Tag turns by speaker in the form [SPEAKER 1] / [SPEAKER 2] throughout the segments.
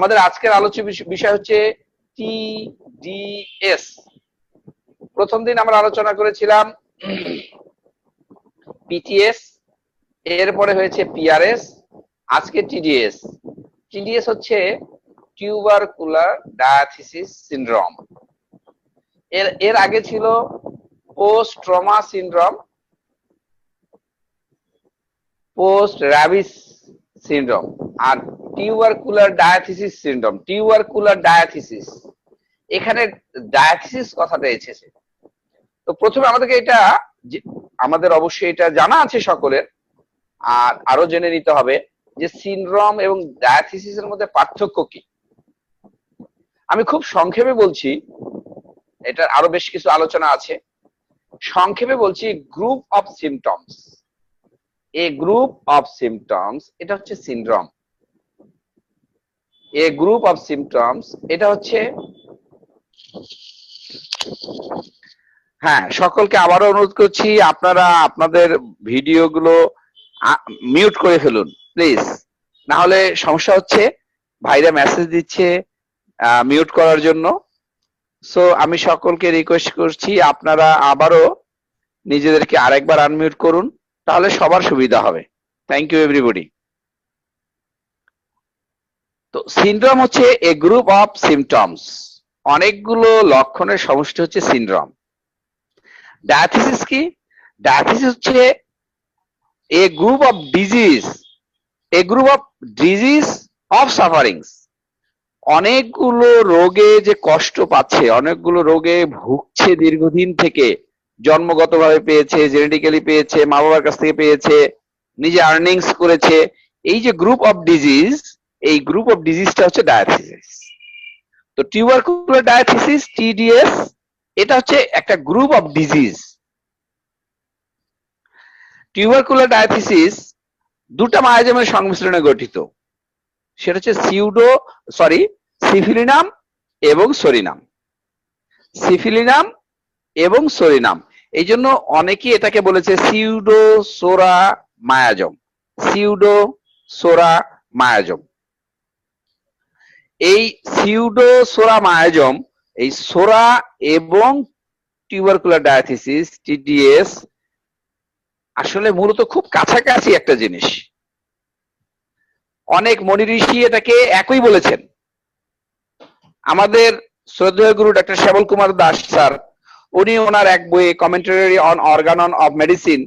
[SPEAKER 1] আমাদের আজকের আলোচ্য বিষয় হচ্ছে টিডিএস প্রথম দিন আমরা আলোচনা করেছিলাম পিটিএস এরপরে হয়েছে পিআরএস আজকে টিডিএস টিডিএস হচ্ছে টিউবারকুলার ডায়াথিসিস সিনড্রোম এর এর আগে ছিল post trauma syndrome post rabies syndrome আর tubercular diathesis syndrome tubercular diathesis. এখানে ডায়াথিসিস কথাটা এসেছে। তো প্রথমে আমাদেরকে এটা আমাদের অবশ্যই এটা জানা আছে সকলের, আর আরও জেনে নিতে হবে যে সিনড্রোম এবং ডায়াথিসিসের মধ্যে পার্থক্য কি। আমি খুব সংক্ষেপে বলছি, এটার আরও বেশ কিছু আলোচনা আছে। সংক্ষেপে বলছি group of symptoms a group of symptoms এটা হচ্ছে syndrome. A group of symptoms এটা হচ্ছে হ্যাঁ সকলকে আবারও অনুরোধ করছি, আপনারা আপনাদের ভিডিওগুলো মিউট করে ফেলুন প্লিজ না হলে সমস্যা হচ্ছে, ভাইরা মেসেজ দিচ্ছে মিউট করার জন্য। সো আমি সকলকে রিকোয়েস্ট করছি, আপনারা আবারও নিজেদেরকে আরেকবার আনমিউট করুন, তাহলে সবার সুবিধা হবে। থ্যাংক ইউ এভরিবডি তো সিনড্রোম হচ্ছে এ গ্রুপ অফ সিমটমস অনেকগুলো লক্ষণের সমষ্টি হচ্ছে সিনড্রোম ডায়াথিসিস কি? ডায়াথিসিস হচ্ছে a group of disease a group of disease of sufferings অনেকগুলো রোগে যে কষ্ট পাচ্ছে, অনেকগুলো রোগে ভুগছে দীর্ঘদিন থেকে, জন্মগতভাবে পেয়েছে জেনেটিক্যালি পেয়েছে মা বাবার কাছ থেকে পেয়েছে, নিজে আর্নিংস করেছে। এই যে গ্রুপ অফ ডিজিজ এই গ্রুপ অফ ডিজিজটা হচ্ছে ডায়াথিসিস তো টিউবারকুলার ডায়াথিসিস টিডিএস এটা হচ্ছে একটা group of disease tubercular diathesis দুটা মায়াজমের সংমিশ্রণে গঠিত। সেটা হচ্ছে সিউডো সরি সিফিলিনাম এবং সরিনাম সিফিলিনাম এবং সরিনাম এই জন্য অনেকেই এটাকে বলেছে pseudo psora miasm. Pseudo psora miasm. এই সিউডো সোরা মায়াজম এই সোরা এবং টিউবারকুলার ডায়াথিসিস টিডিএস আসলে মূলত খুব কাছাকাছি একটা জিনিস। অনেক মনি ঋষি এটাকে একই বলেছেন। আমাদের শ্রদ্ধেয় গুরু ডক্টর শ্যামল কুমার দাস স্যার, উনি ওনার এক বইয়ে commentary on Organon of medicine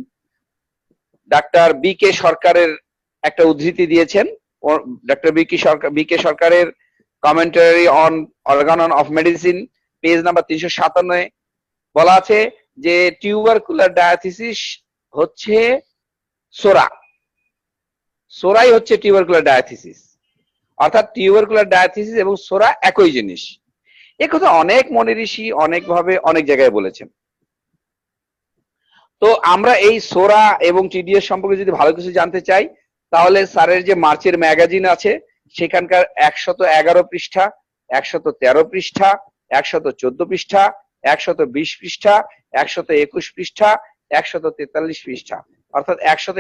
[SPEAKER 1] doctor B K সরকারের একটা উদ্ধৃতি দিয়েছেন। Doctor B K Sarkar, B K সরকারের commentary on Organon of medicine page number তিনশো সাতান্ন বলা আছে যে টিউবারকুলার ডায়াথিসিস হচ্ছে সোরা সোরাই হচ্ছে টিউবারকুলার ডায়াথিসিস অর্থাৎ টিউবারকুলার ডায়াথিসিস এবং সোরা একই জিনিস। এ কথা অনেক মনি ঋষি অনেকভাবে অনেক জায়গায় বলেছেন। তো আমরা এই সোরা এবং টিডিএস সম্পর্কে যদি ভালো কিছু জানতে চাই, তাহলে স্যারের যে মার্চের ম্যাগাজিন আছে সেখানকার একশত এগারো পৃষ্ঠা, একশত তেরো পৃষ্ঠা, একশত চোদ্দ পৃষ্ঠা, একশত বিশ পৃষ্ঠা, একশত একুশ পৃষ্ঠা, একশত তেতাল্লিশ পৃষ্ঠা। অর্থাৎ একশত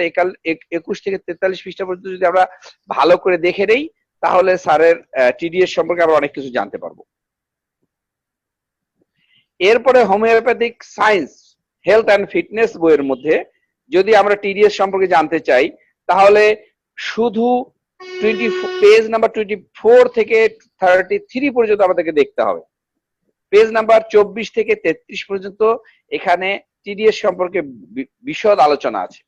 [SPEAKER 1] একুশ থেকে তেতাল্লিশ পৃষ্ঠা পর্যন্ত যদি আমরা ভালো করে দেখে নেই, তাহলে স্যারের টিডিএস সম্পর্কে আমরা অনেক কিছু জানতে পারব। এরপরে homeopathic science, health and fitness বইয়ের মধ্যে যদি আমরা টিডিএস সম্পর্কে জানতে চাই, তাহলে শুধু twenty page number twenty four থেকে থার্টি থ্রি পর্যন্ত আমাদেরকে দেখতে হবে। পেজ নাম্বার চব্বিশ থেকে তেত্রিশ পর্যন্ত এখানে টিডিএস সম্পর্কে বিশদ আলোচনা আছে।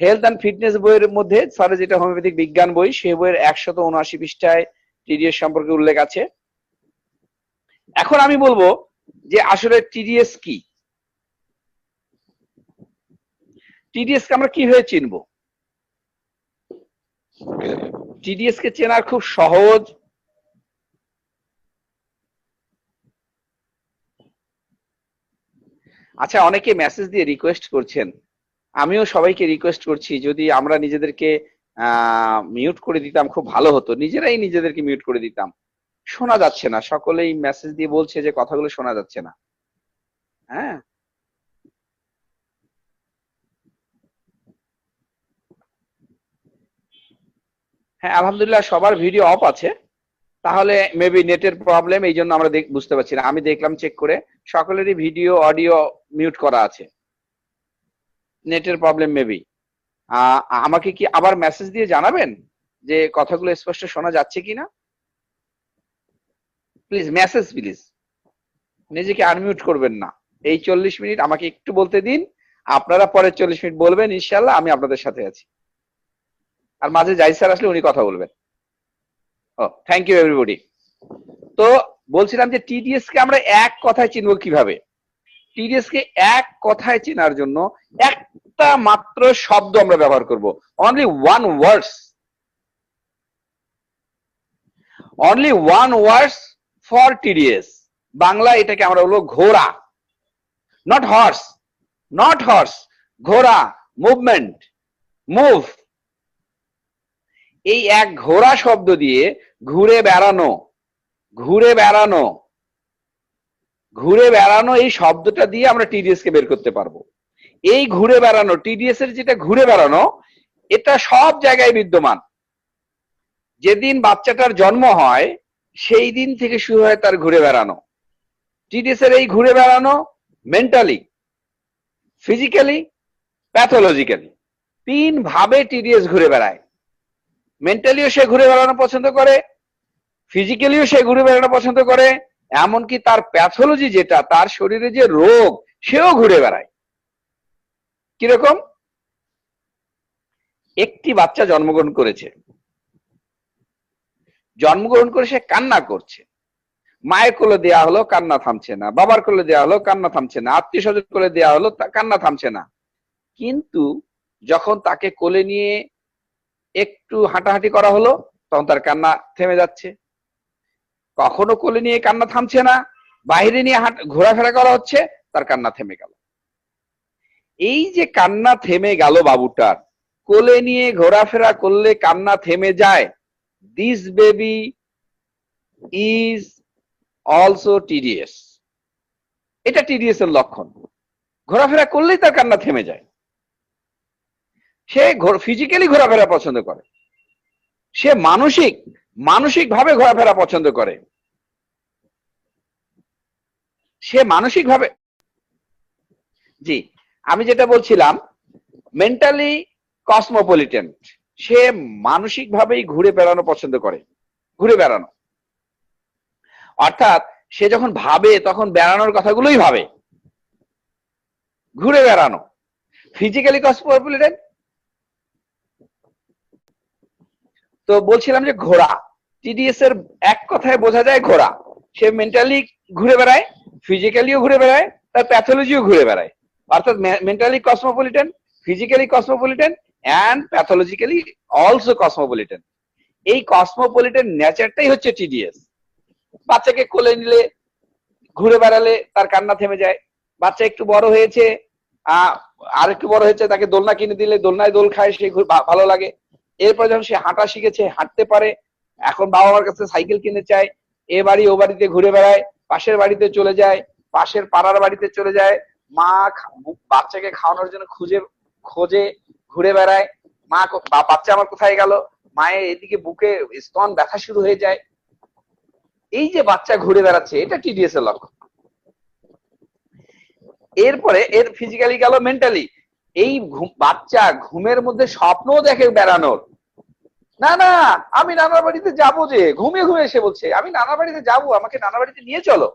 [SPEAKER 1] হেলথ অ্যান্ড ফিটনেস বইয়ের মধ্যে যেটা হোমিওপ্যাথিক বিজ্ঞান বই সেই বইয়ের একশত উনআশি পৃষ্ঠায় টিডিএস সম্পর্কে উল্লেখ আছে। এখন আমি বলব যে আসলে টিডিএস কি? টিডিএস কে আমরা কীভাবে চিনব? টিডিএস কে চেনার খুব সহজ। আচ্ছা অনেকে মেসেজ দিয়ে রিকোয়েস্ট করছেন। আমিও সবাইকে রিকোয়েস্ট করছি, যদি আমরা নিজেদেরকে মিউট করে দিতাম খুব ভালো হতো। নিজেরাই নিজেদেরকে মিউট করে দিতাম। শোনা যাচ্ছে না। সকলেই মেসেজ দিয়ে বলছে যে কথাগুলো শোনা যাচ্ছে না। হ্যাঁ? হ্যাঁ আলহামদুলিল্লাহ সবার ভিডিও অফ আছে। তাহলে মেবি নেটের প্রবলেম এই জন্য আমরা বুঝতে পারছি না। আমি দেখলাম চেক করে, সকলেরই ভিডিও অডিও মিউট করা আছে। নেটের প্রবলেম মেবি আমাকে কি আবার মেসেজ দিয়ে জানাবেন যে কথাগুলো স্পষ্ট শোনা যাচ্ছে কিনা? প্লিজ মেসেজ প্লিজ নিজেকে আনমিউট করবেন না। এই চল্লিশ মিনিট আমাকে একটু বলতে দিন। আপনারা পরে চল্লিশ মিনিট বলবেন ইনশাল্লাহ আমি আপনাদের সাথে আছি। আর মাঝে জাহিদ স্যার আসলে উনি কথা বলবেন। ও থ্যাংক ইউ এভরিবডি তো বলছিলাম যে টিডিএস কে আমরা এক কথায় চিনব কীভাবে? টিডিএস কে এক কথায় চেনার জন্য একটা মাত্র শব্দ আমরা ব্যবহার করব। Only one words only one words for TDS Bangla এটাকে আমরা বলব ঘোড়া। নট হর্স নট হর্স ঘোড়া। মুভমেন্ট মুভ এই এক ঘোড়া শব্দ দিয়ে ঘুরে বেড়ানো ঘুরে বেড়ানো ঘুরে বেড়ানো এই শব্দটা দিয়ে আমরা টিডিএস কে বের করতে পারব। এই ঘুরে বেড়ানো টিডিএস এর যেটা ঘুরে বেড়ানো, এটা সব জায়গায় বিদ্যমান। যেদিন বাচ্চাটার জন্ম হয়, সেই দিন থেকে শুরু হয় তার ঘুরে বেড়ানো। টিডিএস এর এই ঘুরে বেড়ানো মেন্টালি ফিজিক্যালি প্যাথোলজিক্যালি তিন ভাবে টিডিএস ঘুরে বেড়ায়। মেন্টালিও সে ঘুরে বেড়ানো পছন্দ করে ফিজিক্যালিও সে ঘুরে বেড়ানো পছন্দ করে, এমনকি তার প্যাথোলজি যেটা, তার শরীরে যে রোগ, সেও ঘুরে বেড়ায়। কীরকম? একটি বাচ্চা জন্মগ্রহণ করেছে। জন্মগ্রহণ করে সে কান্না করছে। মায়ের কোলে দেয়া হলো, কান্না থামছে না। বাবার কোলে দেয়া হলো, কান্না থামছে না। আত্মীয় স্বজন কোলে দেয়া হলো কান্না থামছে না। কিন্তু যখন তাকে কোলে নিয়ে একটু হাঁটাহাঁটি করা হলো, তখন তার কান্না থেমে যাচ্ছে। কখনো কোলে নিয়ে কান্না থামছে না, বাইরে নিয়ে হাঁট, ঘোরাফেরা করা হচ্ছে, তার কান্না থেমে গেল। এই যে কান্না থেমে গেল বাবুটার, কোলে নিয়ে ঘোরাফেরা করলে কান্না থেমে যায় this baby is also TDS এটা টিডিএস এর লক্ষণ। ঘোরাফেরা করলেই তার কান্না থেমে যায়। সে ফিজিক্যালি ঘোরাফেরা পছন্দ করে। সে মানসিক মানসিক ভাবে ঘোরাফেরা পছন্দ করে। সে মানসিক ভাবে জি, আমি যেটা বলছিলাম মেন্টালি কসমোপলিটেন সে মানসিক ভাবেই ঘুরে বেড়ানো পছন্দ করে। ঘুরে বেড়ানো। অর্থাৎ সে যখন ভাবে, তখন বেড়ানোর কথাগুলোই ভাবে। ঘুরে বেড়ানো। ফিজিক্যালি কসমোপলিটেন তো বলছিলাম যে ঘোড়া। টিডিএস এর এক কথায় বোঝা যায় ঘোড়া। সে মেন্টালি ঘুরে বেড়ায় ফিজিক্যালিও ঘুরে বেড়ায়, তার প্যাথোলজিও ঘুরে বেড়ায়। অর্থাৎ mentally cosmopolitan physically cosmopolitan and pathologically also cosmopolitan এই কসমোপলিটেন নেচারটাই হচ্ছে টিডিএস বাচ্চাকে কোলে নিলে, ঘুরে বেড়ালে তার কান্না থেমে যায়। বাচ্চা একটু বড় হয়েছে আর একটু বড় হয়েছে, তাকে দোলনা কিনে দিলে, দোলনায় দোল খায়, সে ভালো লাগে। এরপর যখন সে হাঁটা শিখেছে, হাঁটতে পারে, এখন বাবা মার কাছে সাইকেল কিনে চায়, এ বাড়ি, ও বাড়িতে ঘুরে বেড়ায়, পাশের বাড়িতে চলে যায়, পাশের পাড়ার বাড়িতে চলে যায়, মা বাচ্চাকে খাওয়ানোর জন্য খুঁজে, খোঁজে, ঘুরে বেড়ায়, মা বাচ্চা আমার কোথায় গেল? মায়ের এদিকে বুকে স্তন ব্যথা শুরু হয়ে যায়। এই যে বাচ্চা ঘুরে বেড়াচ্ছে, এটা টিডিএস এর লক্ষণ। এরপরে এর ফিজিক্যালি গেল মেন্টালি এই বাচ্চা ঘুমের মধ্যে স্বপ্ন দেখে বেড়ানোর। না না, আমি নানার বাড়িতে যাব যে, ঘুমিয়ে ঘুমিয়ে এসে বলছে, আমি নানার বাড়িতে যাব, আমাকে নানার বাড়িতে নিয়ে চলো।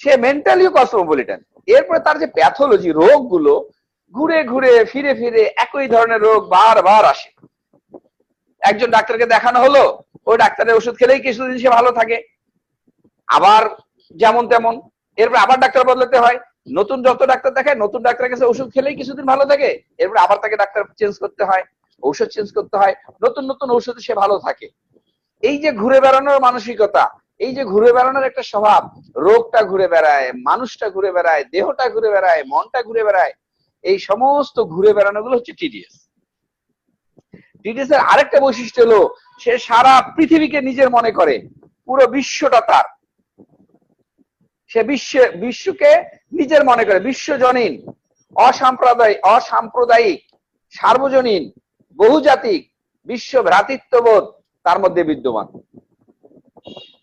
[SPEAKER 1] সে মেন্টালিও কসমোপলিটন এরপরে তার যে প্যাথোলজি রোগগুলো, ঘুরে ঘুরে, ফিরে ফিরে, একই ধরনের রোগ বারবার আসে। একজন ডাক্তারকে দেখানো হলো, ওই ডাক্তারের ওষুধ খেলেই কিছুদিন সে ভালো থাকে। আবার যেমন তেমন, এরপর আবার ডাক্তার বদলাতে হয়। নতুন যত ডাক্তার দেখায়, নতুন ডাক্তারের কাছে ওষুধ খেলেই কিছুদিন ভালো থাকে। এরপর আবার তাকে ডাক্তার চেঞ্জ করতে হয়, ঔষধ চেঞ্জ করতে হয়, নতুন নতুন ঔষধে সে ভালো থাকে। এই যে ঘুরে বেড়ানোর মানসিকতা, এই যে ঘুরে বেড়ানোর একটা স্বভাব, রোগটা ঘুরে বেড়ায়, মানুষটা ঘুরে বেড়ায়, দেহটা ঘুরে বেড়ায়, মনটা ঘুরে বেড়ায়, এই সমস্ত ঘুরে বেড়ানো গুলো হচ্ছে টিডিএস টিডিএস এর আরেকটা বৈশিষ্ট্য হলো, সে সারা পৃথিবীকে নিজের মনে করে, পুরো বিশ্বটা তার। সে বিশ্ব, বিশ্বকে নিজের মনে করে, বিশ্বজনীন অসাম্প্রদায়িক অসাম্প্রদায়িক, সার্বজনীন, বহুজাতিক, বিশ্ব ভ্রাতৃত্ববোধ তার মধ্যে বিদ্যমান।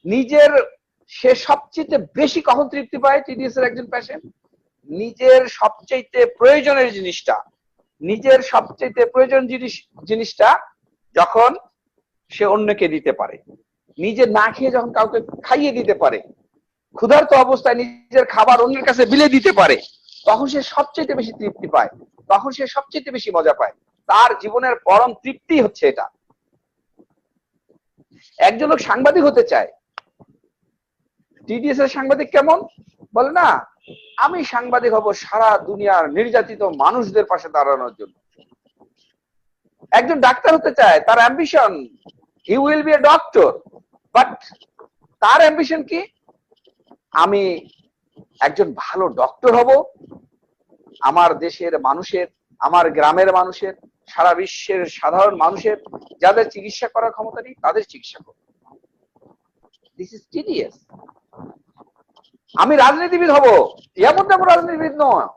[SPEAKER 1] নিজের, সে সবচেয়ে বেশি কখন তৃপ্তি পায় টিডিএস এর একজন পেশেন্ট নিজের সবচেয়ে প্রয়োজনের জিনিসটা, নিজের সবচেয়ে প্রয়োজন জিনিস, জিনিসটা যখন সে অন্যকে দিতে পারে। নিজে না খেয়ে যখন কাউকে খাইয়ে দিতে পারে ক্ষুধার্ত অবস্থায় নিজের খাবার অন্যের কাছে বিলে দিতে পারে, তখন সে সবচেয়ে বেশি তৃপ্তি পায়, তখন সে সবচেয়ে বেশি মজা পায়। তার জীবনের পরম তৃপ্তি হচ্ছে এটা। একজন লোক সাংবাদিক হতে চায়। টিডিএস এর সাংবাদিক কেমন? বলে, না, আমি সাংবাদিক হব সারা দুনিয়ার নির্যাতিত মানুষদের পাশে দাঁড়ানোর জন্য। একজন ডাক্তার হতে চায়, তার ambition he will be a doctor but তার অ্যাম্বিশন কি? আমি একজন ভালো ডক্টর হব, আমার দেশের মানুষের, আমার গ্রামের মানুষের, সারা বিশ্বের সাধারণ মানুষের যাদের চিকিৎসা করার ক্ষমতা নেই, তাদের চিকিৎসা করব। দিস ইজ টিডিএস আমি রাজনীতিবিদ হব, এমন তেমন রাজনীতিবিদ নয়।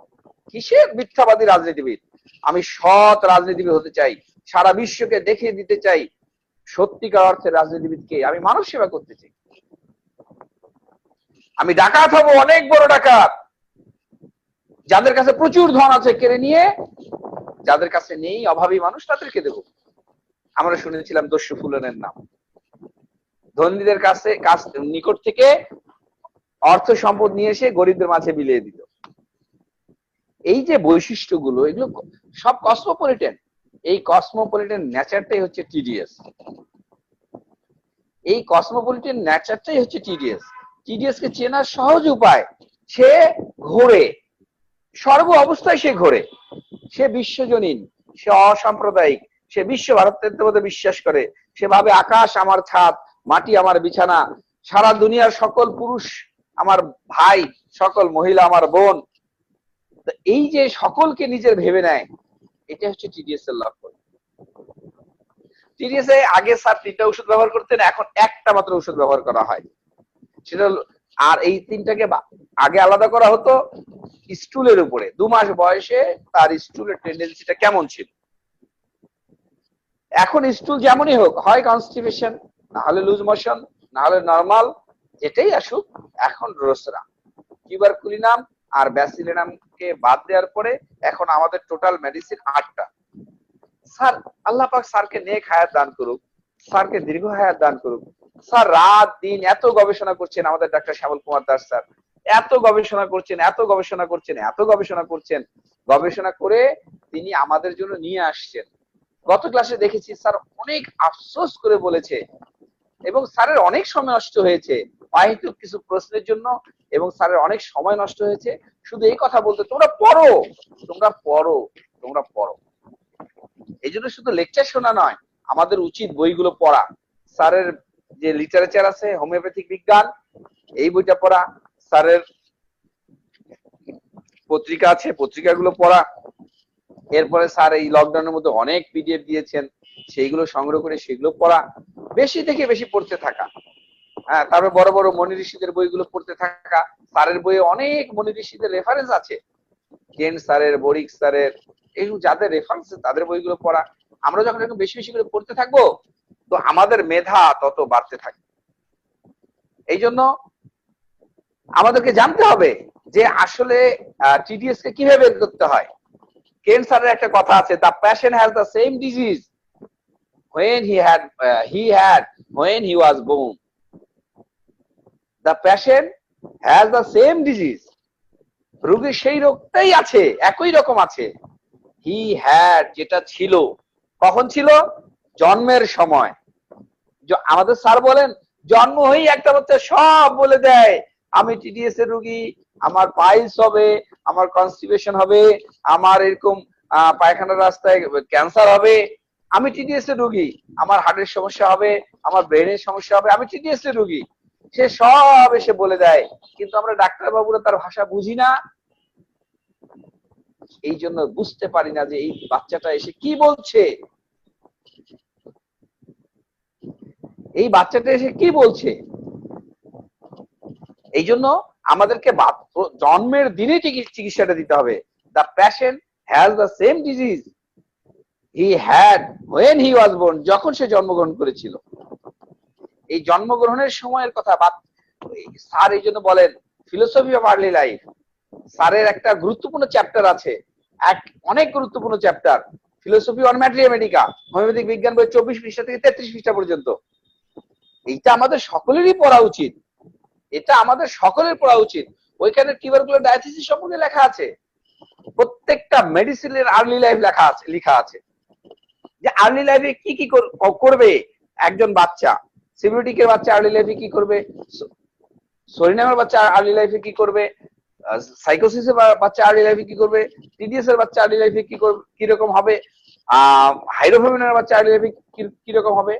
[SPEAKER 1] কিসের মিথ্যাবাদী রাজনীতিবিদ? আমি সৎ রাজনীতিবিদ হতে চাই, সারা বিশ্বকে দেখিয়ে দিতে চাই সত্যিকার অর্থে রাজনীতিবিদকে। আমি মানব সেবা করতে চাই। আমি ডাকাত হব, অনেক বড় ডাকাত। যাদের কাছে প্রচুর ধন আছে, কেড়ে নিয়ে যাদের কাছে নেই, অভাবী মানুষ, তাদেরকে দেব। আমরা শুনেছিলাম দস্যু ফুলনের নাম। ধনীদের কাছে, কাছ, নিকট থেকে অর্থ সম্পদ নিয়ে এসে গরিবদের মাঝে বিলিয়ে দিত এই যে বৈশিষ্ট্যগুলো, এগুলো সব কসমোপলিটেন। এই কসমোপলিটেন নেচারটাই হচ্ছে টিডিএস। এই কসমোপলিটেন নেচারটাই হচ্ছে টিডিএস। টিডিএস কে চেনার সহজ উপায়, সে ঘোরে। সর্ব অবস্থায় সে ঘোরে। সে বিশ্বজনীন, সে অসাম্প্রদায়িক, সে বিশ্ব ভারতত্ববোধে বিশ্বাস করে। সে ভাবে আকাশ আমার ছাদ, মাটি আমার বিছানা, সারা দুনিয়ার সকল পুরুষ আমার ভাই, সকল মহিলা আমার বোন। এই যে সকলকে নিজের ভেবে নেয় এটা হচ্ছে টিডিএস এর লক্ষণ। টিডিএস এ আগে স্যার তিনটা ওষুধ ব্যবহার করতেন, এখন একটা মাত্র ওষুধ ব্যবহার করা হয়। সেটা আর এই তিনটাকে আগে আলাদা করা হতো স্টুলের উপরে। দু মাস বয়সে তার স্টুলের টেন্ডেন্সিটা কেমন ছিল? এখন স্টুল যেমনই হোক, হয় কনস্টিপেশন না হলে লুজ মোশন না হলে নর্মাল যেটাই আসুক, এখন রোসরা। কিউবারকুলিনাম আর ব্যাসিলিনামকে বাদ দেওয়ার পরে এখন আমাদের টোটাল মেডিসিন আটটা। স্যার, আল্লাহ পাক স্যারকে নেক হায়াত দান করুক, স্যারকে দীর্ঘ হায়াত দান করুক। স্যার রাত, দিন এত গবেষণা করছেন আমাদের ডাক্তার শ্যামল কুমার দাস স্যার। এত গবেষণা করছেন, এত গবেষণা করছেন, এত গবেষণা করছেন। গবেষণা করে তিনি আমাদের জন্য নিয়ে আসছেন। গত ক্লাসে দেখেছি স্যার অনেক আফসোস করে বলেছে এবং স্যারের অনেক সময় নষ্ট হয়েছে। অহেতুক কিছু প্রশ্নের জন্য এবং স্যারের অনেক সময় নষ্ট হয়েছে। শুধু এই কথা বলতে, তোমরা পড়ো তোমরা পড়ো তোমরা পড়ো। এই জন্য শুধু লেকচার শোনা নয়, আমাদের উচিত বইগুলো পড়া। স্যারের যে লিটারেচার আছে হোমিওপ্যাথিক বিজ্ঞান, এই বইটা পড়া, স্যারের পত্রিকা আছে, পত্রিকাগুলো পড়া। এরপরে স্যার এই লকডাউনের মধ্যে অনেক পিডিএফ দিয়েছেন, সেইগুলো সংগ্রহ করে সেগুলো পড়া, বেশি থেকে বেশি পড়তে থাকা। হ্যাঁ তারপরে বড় বড় মনি ঋষিদের বইগুলো পড়তে থাকা। স্যারের বইয়ে অনেক মনি ঋষিদের রেফারেন্স আছে। কেন স্যারের বরিক স্যারের, এই যাদের রেফারেন্স তাদের বইগুলো পড়া। আমরা যখন এরকম বেশি বেশি করে পড়তে থাকব তো আমাদের মেধা তত বাড়তে থাকবে এই জন্য আমাদেরকে জানতে হবে যে আসলে টিডিএস কে কীভাবে বের করতে হয়। কেন স্যারের একটা কথা আছে the passion has the same disease he had uh, he had when he was born. The patient has the same disease রোগীর সেই রোগটাই আছে একই রকম আছে। হি হ্যাড যেটা ছিল কখন ছিল? জন্মের সময়। আমাদের স্যার বলেন, জন্ম হয়েই একটা বাচ্চা সব বলে দেয়, আমি টিডিএস এর রুগী, আমার পাইলস হবে, আমার কনস্টিপেশন হবে, আমার এরকম পায়খানার রাস্তায় ক্যান্সার হবে, আমি টিডিএস এর রুগী, আমার হার্টের সমস্যা হবে, আমার ব্রেনের সমস্যা হবে, আমি টিডিএস এর রুগী। সে সব এসে বলে দেয়, কিন্তু আমরা ডাক্তার বাবুরা তার ভাষা বুঝি না। এই জন্য বুঝতে পারি না যে এই বাচ্চাটা এসে কি বলছে। এই বাচ্চাটা এসে কি বলছে? এই জন্য আমাদেরকে জন্মের দিনে চিকিৎসাটা দিতে হবে। The patient has the same disease he had when he was born যখন সে জন্মগ্রহণ করেছিল। এই জন্মগ্রহণের সময়ের কথা স্যার এই জন্য বলেন ফিলোসফি অফ আর্লি লাইফ স্যারের একটা গুরুত্বপূর্ণ চ্যাপ্টার আছে। এক, অনেক গুরুত্বপূর্ণ chapter philosophy on materia medica homeopathic বিজ্ঞান বই চব্বিশ পৃষ্ঠা থেকে তেত্রিশ পৃষ্ঠা পর্যন্ত। এইটা আমাদের সকলেরই পড়া উচিত। এটা আমাদের সকলের পড়া উচিত। ওইখানে টিউবারকুলার ডায়াথিসিস সম্পর্কে লেখা আছে। প্রত্যেকটা মেডিসিনের আর্লি লাইফ লেখা আছে লেখা আছে। যে আর্লি লাইফে কি কি করবে একজন বাচ্চা? সিবিউটিকের বাচ্চা আর্লি লাইফে কি করবে? সরিনামের বাচ্চা আর্লি লাইফে কি করবে? সাইকোসিসের বাচ্চা আর্লি লাইফে কি করবে? টিডিএস এর বাচ্চা আর্লি লাইফে কি করবে কি রকম হবে? হাইড্রোফেমিনের বাচ্চা আর্লি লাইফে কি রকম হবে?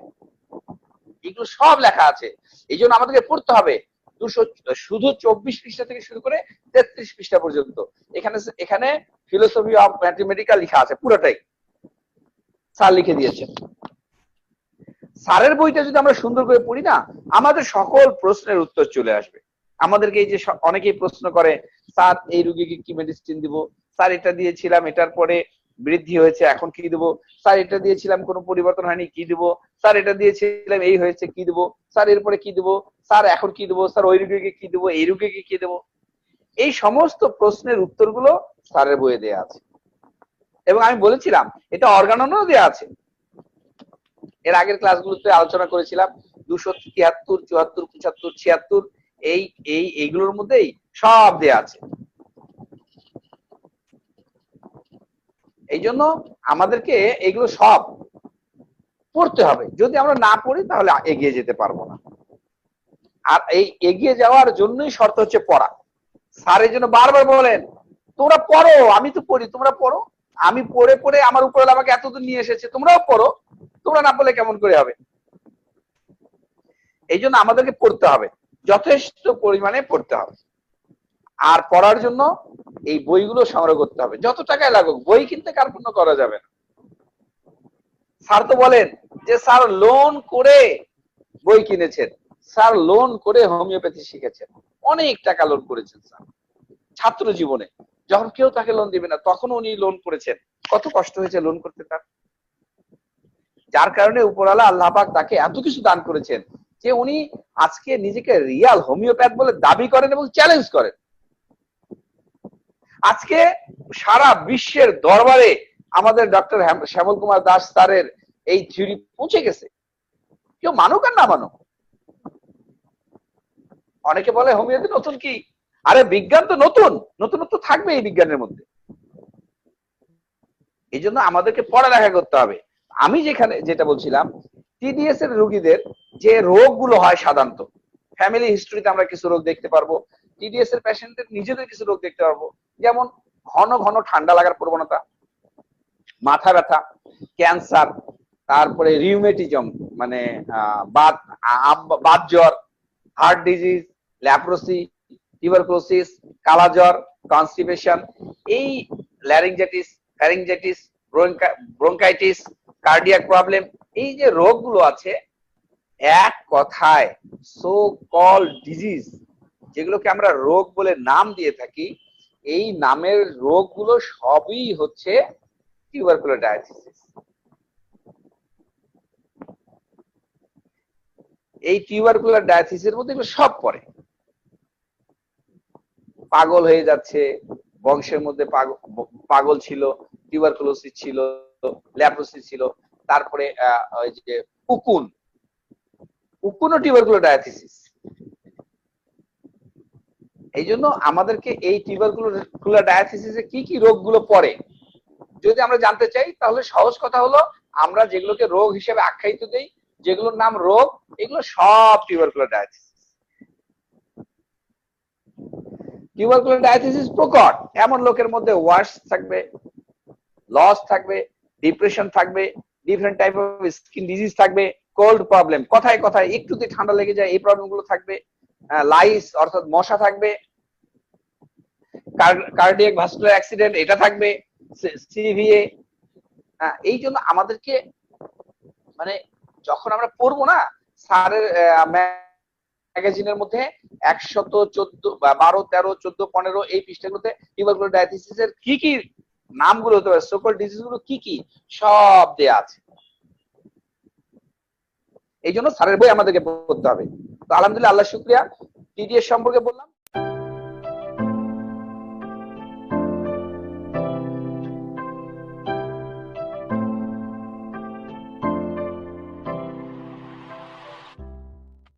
[SPEAKER 1] এগুলো সব লেখা আছে। এই জন্য আমাদেরকে পড়তে হবে। দুশো, শুধু চব্বিশ পৃষ্ঠা থেকে শুরু করে তেত্রিশ পৃষ্ঠা পর্যন্ত। এখানে এখানে ফিলোসফি অফ ম্যাথমেটিক্যাল লেখা আছে, পুরোটাই। স্যার লিখে দিয়েছেন স্যারের বইটা যদি আমরা সুন্দর করে পড়ি না, আমাদের সকল প্রশ্নের উত্তর চলে আসবে। আমাদেরকে এই যে অনেকেই প্রশ্ন করে, স্যার, এই রুগীকে কি মেডিসিন দিব? স্যার, এটা দিয়েছিলাম, এটার পরে বৃদ্ধি হয়েছে, এখন কি দেবো? স্যার, এটা দিয়েছিলাম, কোনো পরিবর্তন হয়নি, কি দেবো? স্যার, এটা দিয়েছিলাম, এই হয়েছে, কি দেবো? স্যার এরপরে কি দেবো? স্যার, এখন কি দেবো? স্যার, ওই রুগীকে কি দেবো? এই রুগীকে কি দেবো? এই সমস্ত প্রশ্নের উত্তরগুলো স্যারের বইয়ে দেওয়া আছে। এবং আমি বলেছিলাম, এটা অর্গাননও দেওয়া আছে। এর আগের ক্লাসগুলোতে আলোচনা করেছিলাম, দুশো তিয়াত্তর, চুয়াত্তর, পঁচাত্তর, ছিয়াত্তর, এই এই, এইগুলোর মধ্যেই সব দেয়া আছে। এই জন্য আমাদেরকে এগুলো সব পড়তে হবে। যদি আমরা না পড়ি, তাহলে এগিয়ে যেতে পারব না। আর এই এগিয়ে যাওয়ার জন্যই শর্ত হচ্ছে পড়া। স্যার এই জন্য বারবার বলেন, তোমরা পড়ো, আমি তো পড়ি, তোমরা পড়ো। আমি পড়ে পড়ে আমার উপরে আমাকে এতদূর নিয়ে এসেছে, তোমরাও পড়ো। তোমরা না পড়লে কেমন করে হবে? এই জন্য আমাদেরকে পড়তে হবে, যথেষ্ট পরিমাণে পড়তে হবে। আর পড়ার জন্য এই বইগুলো সংগ্রহ করতে হবে। যত টাকায় লাগুক, বই কিনতে কার্পণ্য করা যাবে না। স্যার তো বলেন যে, স্যার লোন করে বই কিনেছেন। স্যার লোন করে হোমিওপ্যাথি শিখেছেন। অনেক টাকা লোন করেছেন স্যার। ছাত্র জীবনে। যখন কেউ তাকে লোন দিবে না তখন উনি লোন করেছেন। কত কষ্ট হয়েছে লোন করতে তার। যার কারণে উপরালা আল্লাহ পাক তাকে এত কিছু দান করেছেন যে উনি আজকে নিজেকে রিয়াল হোমিওপ্যাথ বলে দাবি করেন এবং চ্যালেঞ্জ করেন। আজকে সারা বিশ্বের দরবারে আমাদের ডক্টর শ্যামল কুমার দাস স্যারের এই থিওরি পৌঁছে গেছে। কেউ মানুক আর না মানুক। অনেকে বলে হোমিওপ্যাথি নতুন কি? আরে বিজ্ঞান তো নতুন, নতুনত্ব থাকবে এই বিজ্ঞানের মধ্যে। এই জন্য আমাদেরকে পড়ালেখা করতে হবে। আমি যেখানে, যেটা বলছিলাম টিডিএস এর রোগীদের যে রোগগুলো হয় সাধারণত ফ্যামিলি হিস্ট্রিতে আমরা কিছু রোগ দেখতে পারব টিডিএস এর পেশেন্টদের নিজেদের কিছু রোগ দেখতে পারব যেমন ঘন ঘন ঠান্ডা লাগার প্রবণতা, মাথা ব্যথা ক্যান্সার তারপরে রিউমেটিজম মানে বাত জ্বর হার্ট ডিজিজ ল্যাপ্রোসি টিউবারকুলোসিস কালাজ্বর কনস্টিপেশন এই laryngitis pharyngitis bronchitis cardiac problem এই যে রোগগুলো আছে, এক কথায় সো কল ডিজিজ যেগুলোকে আমরা রোগ বলে নাম দিয়ে থাকি, এই নামের রোগগুলো সবই হচ্ছে টিউবারকুলার ডায়াথিসিস এই টিউবারকুলার ডায়াথিসের মধ্যে সব পড়ে। পাগল হয়ে যাচ্ছে, বংশের মধ্যে পাগল ছিল টিউবারকুলোসিস ছিল ল্যাপ্রোসিস ছিল, তারপরে ওই যে উকুন। উকুনও টিউবারকুলার ডায়াথিসিস এই জন্য আমাদেরকে এই টিউবারকুলার ডায়াথিসিসে কি কি রোগগুলো পড়ে, যদি আমরা জানতে চাই, তাহলে সহজ কথা হলো আমরা যেগুলোকে রোগ হিসেবে আখ্যায়িত দেই, যেগুলোর নাম রোগ, এগুলো সব টিউবারকুলার ডায়াথিসিস টিউবারকুলার প্রকট, এমন লোকের মধ্যে ওয়াশ থাকবে লস থাকবে ডিপ্রেশন থাকবে different type of skin disease থাকবে কোল্ড প্রবলেম কথায় কথায় একটুতে ঠান্ডা লেগে যায়, এই প্রবলেমগুলো থাকবে। লাইস অর্থাৎ মশা থাকবে কার্ডিয়াক ভাস্কুলার অ্যাক্সিডেন্ট এটা থাকবে সিভিএ এই জন্য আমাদেরকে মানে যখন আমরা পড়ব না, স্যারের ম্যাগাজিনের মধ্যে একশত চোদ্দ বারো, তেরো, চোদ্দ, পনেরো এই পৃষ্ঠাগুলোতে টিউবারকুলার ডায়াথিসিসের কি কি নামগুলো হতে পারে সকল ডিজিজগুলো কি কি, সব দেয়া আছে। এই জন্য স্যারের বই আমাদেরকে পড়তে হবে। আলহামদুলিল্লাহ আল্লাহ শুক্রিয়া। টিডিএস সম্পর্কে বললাম।